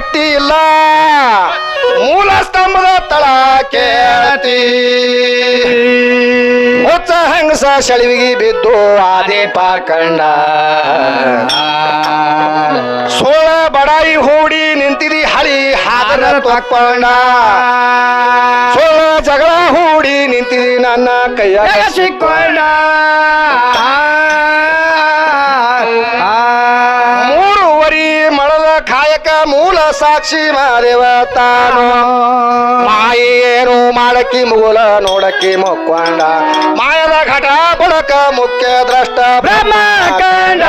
ಗಟ್ಟಿ ಇಲ್ಲ. ಮೂಲ ಸ್ತಂಭದ ತಳ ಕೇಳತಿ. ಹೊಚ್ಚ ಹೆಂಗಸ ಸೆಳವಿಗೆ ಬಿದ್ದು ಆದೇ ಪಾರ್ಕಂಡ ಸೋಳ ಬಡಾಯಿ ಹೂಡಿ ನಿಂತಿದಿ ಹಳಿ ಹಾದರ ತಕ್ಕೊಂಡ. ಸೋಳ ಜಗಳ ಹೂಡಿ ನಿಂತಿದಿ ನನ್ನ ಕೈಯ ಸಿಕ್ಕೊಂಡ. ಕಾಯಕ ಮೂಲ ಸಾಕ್ಷಿ ಮಾದೇವ ತಾನು. ಮಾಯಿ ಏನು ಮಾಡಕ್ಕಿ ಮೂಲ ನೋಡಕ್ಕಿ ಮೊಕ್ಕೊಂಡ. ಮಾಯದ ಘಟ ಬುಡಕ ಮುಖ್ಯ ದ್ರಷ್ಟ ಬ್ರಹ್ಮ ಕಂಡ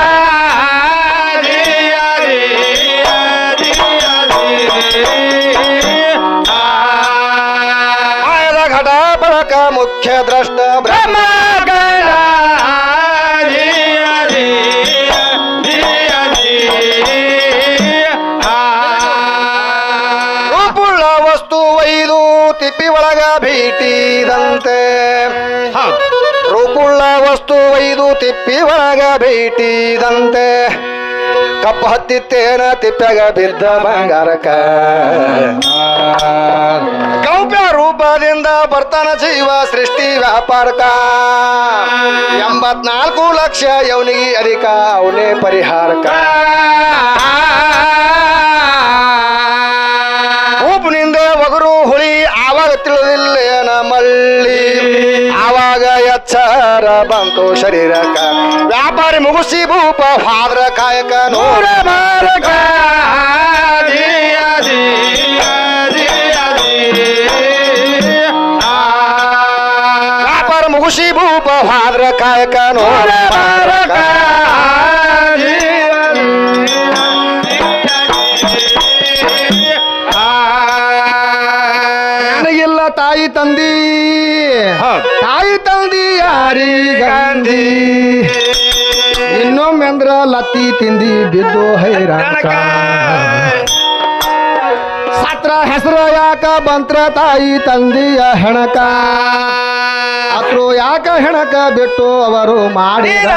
ಮಾಯದ ಘಟ ಬುಡಕ ಮುಖ್ಯ ದ್ರಷ್ಟ ಬ್ರಹ್ಮ ಭೇಟಿದಂತೆ ರೂಪುಳ್ಳ ವಸ್ತು ಒಯ್ದು ತಿಪ್ಪಿ ಒಳಗ ಭೇಟಿದಂತೆ ಕಪ್ಪ ಹತ್ತಿತ್ತೇನ ತಿಪ್ಪ್ಯಾಗ ಬಿದ್ದ ಬಂಗಾರಕ ಗೌಪ್ಯ ರೂಪದಿಂದ ಬರ್ತಾನ ಜೀವ ಸೃಷ್ಟಿ ವ್ಯಾಪಾರಕ ಎಂಬತ್ನಾಲ್ಕು ಲಕ್ಷ ಅವನಿಗೆ ಅಧಿಕ ಅವನೇ ಪರಿಹಾರಕ ಬಂತು ಶರೀರಕ ವ್ಯಾಪಾರಿ ಮುಗಿಸಿ ಭೂಪ ಹಾದ್ರ ಕಾಯಕ, ನೂರ ಮಾರಕ. ವ್ಯಾಪಾರ ಮುಗಿಸಿ ಭೂಪ ಹಾದ್ರ ಕಾಯಕ, ನೂರ ಮಾರಕ. ತಾಯಿ ತಂದಿ. ತಾಯಿ ತಂದಿ ಗಾಂಧಿ. ಇನ್ನೊಮ್ಮೆ ಅಂದ್ರ ಲತ್ತಿ ತಿಂದಿ ಬಿದ್ದು ಹೈರಾಣ ಸತ್ರ ಹೆಸರು ಯಾಕ ಬಂತ್ರ ತಾಯಿ ತಂದಿಯ ಹೆಣಕ? ಅತ್ರು ಯಾಕ ಹೆಣಕ ಬಿಟ್ಟು ಅವರು ಮಾಡಿದ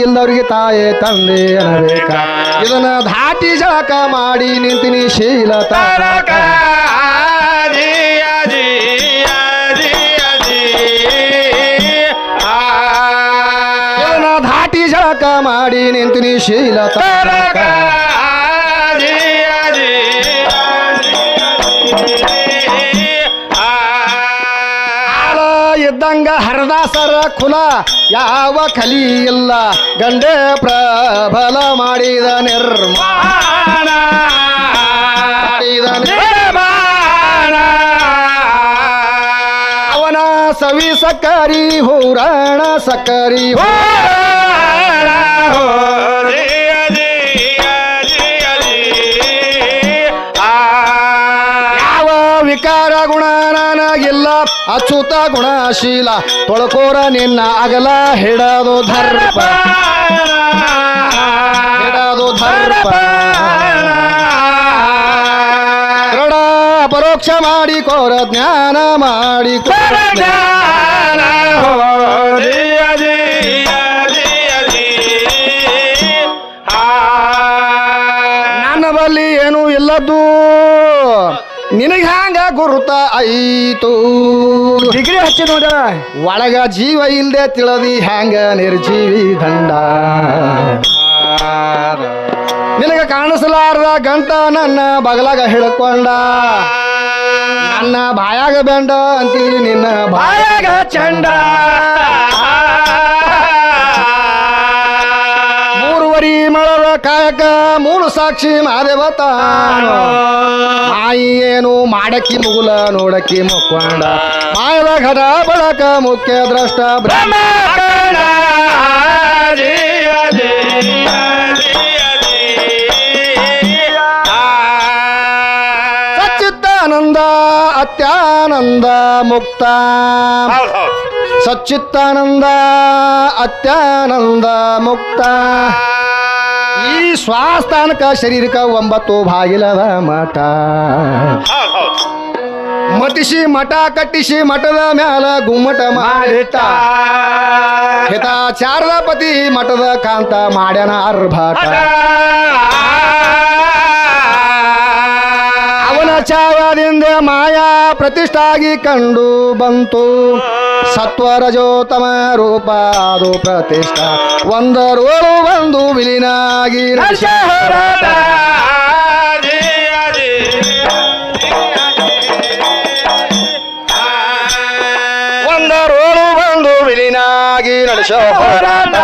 ಮರಣ ಇಲ್ಲದವರಿಗೆ ತಾಯೇ ತಂದೆ ಅನ್ನಬೇಕ ಇದನ್ನ ಧಾಟಿ ಜಳಕ ಮಾಡಿ ನಿಂತಿನಿ ಶೀಲ ತಾರಕ. ಇದನ್ನ ಧಾಟಿ ಜಳಕ ಮಾಡಿ ನಿಂತಿನಿ ಶೀಲ ತಾರಕ ಇದ್ದಂಗ ಹರದಾಸರ ಕುಲ ಯಾವ ಕಲಿ ಇಲ್ಲ. ಗಂಡೆ ಪ್ರಬಲ ಮಾಡಿದ ನಿರ್ಮಾಣ. ಅವನ ಸವಿ ಸಕರಿ ಹೂರಣ ಸಕರಿ ಹೂರಣ. ಅಚ್ಯುತ ಗುಣಶೀಲ ತೊಳಕೋರ ನಿನ್ನ ಅಗಲ ಹಿಡದು ಧರ್ಮ. ಹಿಡದು ಧರ್ಮ. ದೃಢ ಪರೋಕ್ಷ ಮಾಡಿ ಕೋರ ಜ್ಞಾನ ಮಾಡಿ ಕೋರ ಜ್ಞಾನ ನನ್ನ ಬಲ್ಲಿ ಏನು ಇಲ್ಲದ್ದು. ನಿನಗೆ ಹ್ಯಾಂಗ ಗುರುತ ಐತು? ಡಿಗ್ರಿ ಹಚ್ಚಿ ನೋಡ ಒಳಗ ಜೀವ ಇಲ್ದೆ ತಿಳದಿ ಹ್ಯಾಂಗ ನಿರ್ಜೀವಿ ದಂಡ? ನಿನಗ ಕಾಣಿಸಲಾರ್ದ ಗಂಟ ನನ್ನ ಬಗಲಾಗ ಹಿಡ್ಕೊಂಡ. ನನ್ನ ಬಾಯಾಗ ಬೆಂಡ ಅಂತೀನಿ ನಿನ್ನ ಬಾಯಾಗ ಚಂಡ. ಮೂರುವರಿ ಮಳರ ಕಾಯಕ ಮೂರು ಸಾಕ್ಷಿ ಮಾದೇವತ ಮಾಡಕ್ಕಿ ಮುಗುಲ ನೋಡಕ್ಕಿ ಮುಕ್ಕೊಂಡ ಮಾಯದ ಘಟ ಬಳಕ ಮುಖ್ಯ ದ್ರಷ್ಟ ಬ್ರಹ್ಮ. ಸಚ್ಚಿತ್ತಾನಂದ ಅತ್ಯಾನಂದ ಮುಕ್ತ. ಸಚ್ಚಿತ್ತಾನಂದ ಅತ್ಯಾನಂದ ಮುಕ್ತ. ಈ ಸ್ವಾಸ್ಥಾನಕ ಶರೀರಕ ಒಂಬತ್ತು ಬಾಗಿಲದ ಮಠ. ಮತಿಸಿ ಮಠ ಕಟ್ಟಿಸಿ ಮಠದ ಮ್ಯಾಲ ಗುಮ್ಮಟ ಮಾಡಿಟ್ಟ. ಹಿತ ಚಾರದ ಪತಿ ಮಠದ ಕಾಂತ ಮಾಡ್ಯಾನ ಅರ್ಭಾಟ. ಅವನ ಛಾಯದಿಂದ ಮಾಯಾ ಪ್ರತಿಷ್ಠಾಗಿ ಕಂಡು ಬಂತು. ಸತ್ವರಜೋತಮ ರೂಪ ಅದು ಪ್ರತಿಷ್ಠಾ. ಒಂದರೋಳು ಬಂದು ವಿಲೀನಾಗಿ. ಒಂದರೋಳು ಬಂದು ವಿಲೀನಾಗಿ ನಡೆಸೋ ಹೋರಾಟ.